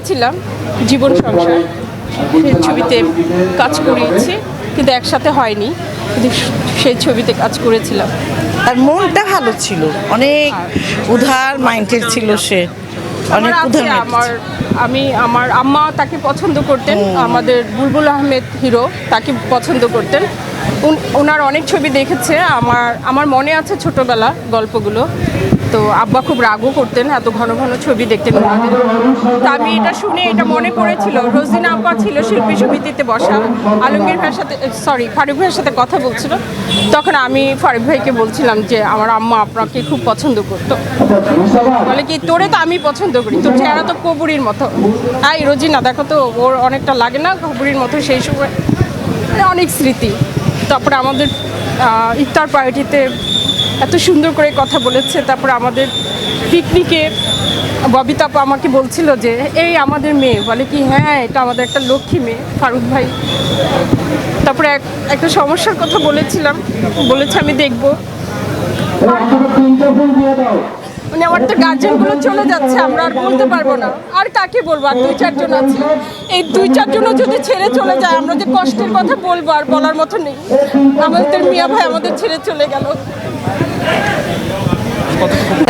করেছিলাম জীবন সংসার। সেই ছবিতে কাজ করিয়েছি কিন্তু একসাথে হয়নি কিন্তু সেই ছবিতে কাজ করেছিলাম। আর মনটা ভালো ছিল অনেক উধার মাইন্ডের ছিল সে অনেক mind আমার আমি আমার আম্মা তাকে পছন্দ করতেন আমাদের বুলবুল আহমেদ হিরো তাকে পছন্দ করতেন। উন- ওনার অনেক ছবি দেখেছে আমার আমার মনে আছে ছোটবেলা গল্পগুলো। তো আব্বা খুব রাগও করতেন, এত ঘন ঘন ছবি দেখতেন। ওনাদের তো আমি এটা শুনে এটা মনে পড়েছিল, রোজিনা আব্বা ছিল শিল্পী সমিতিতে বসা, আলমগীর ভাইয়ের সাথে সরি ফারুক ভাইয়ের সাথে কথা বলছিল। তখন আমি ফারুক ভাইকে বলছিলাম যে, আমার আম্মা আপনাকে খুব পছন্দ করতো। বলে কি, তোরে তো আমি পছন্দ করি, তোর চেহারা তো কবুরির মতো। তাই রোজিনা, দেখো তো, ওর অনেকটা লাগে না কবুরির মতো সেই সময়? অনেক স্মৃতি। তারপরে আমাদের ইফতার পার্টিতে এত সুন্দর করে কথা বলেছে, তারপর আমাদের পিকনিকে ববিতাপ আমাকে বলছিল যে, এই আমাদের মেয়ে। বলে কি হ্যাঁ এটা আমাদের একটা লক্ষ্মী মেয়ে, ফারুক ভাই। তারপরে এক, একটা সমস্যার কথা বলেছিলাম, বলেছে আমি দেখব। আমার তো গার্জেনগুলো চলে যাচ্ছে, আমরা আর বলতে পারব না। আর কাকে বলব? আর দুই চারজন আছে। এই দুই চারজনও যদি ছেড়ে চলে যায়, আমরা যে কষ্টের কথা বলব আর বলার মতো নেই। আমাদের মিয়া ভাই আমাদের ছেড়ে চলে গেল।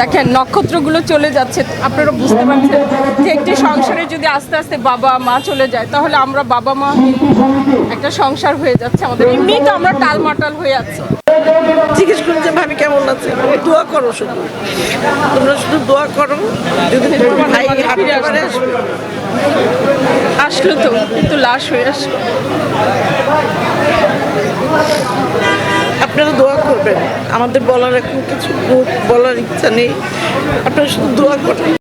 দেখেন, নক্ষত্রগুলো চলে যাচ্ছে। আপনারা বুঝতে পারছেন যে একটি সংসারে যদি আস্তে আস্তে বাবা, মা চলে যায়, তাহলে আমরা বাবা, মা একটা সংসার হয়ে যাচ্ছে আমাদের। এমনি তো আমরা টালমাটাল হয়ে আছি। জিজ্ঞেস করি যে ভাবি কেমন আছে? দোয়া করো শুধু। তোমরা শুধু দোয়া করো যদি তোমার ভাই হাঁটতে পারে আসলো তো কিন্তু লাশ হয়ে আসলো। আপনারা দোয়া করবেন। আমাদের বলার এখন কিছু বলার ইচ্ছা নেই। আপনারা শুধু দোয়া করবেন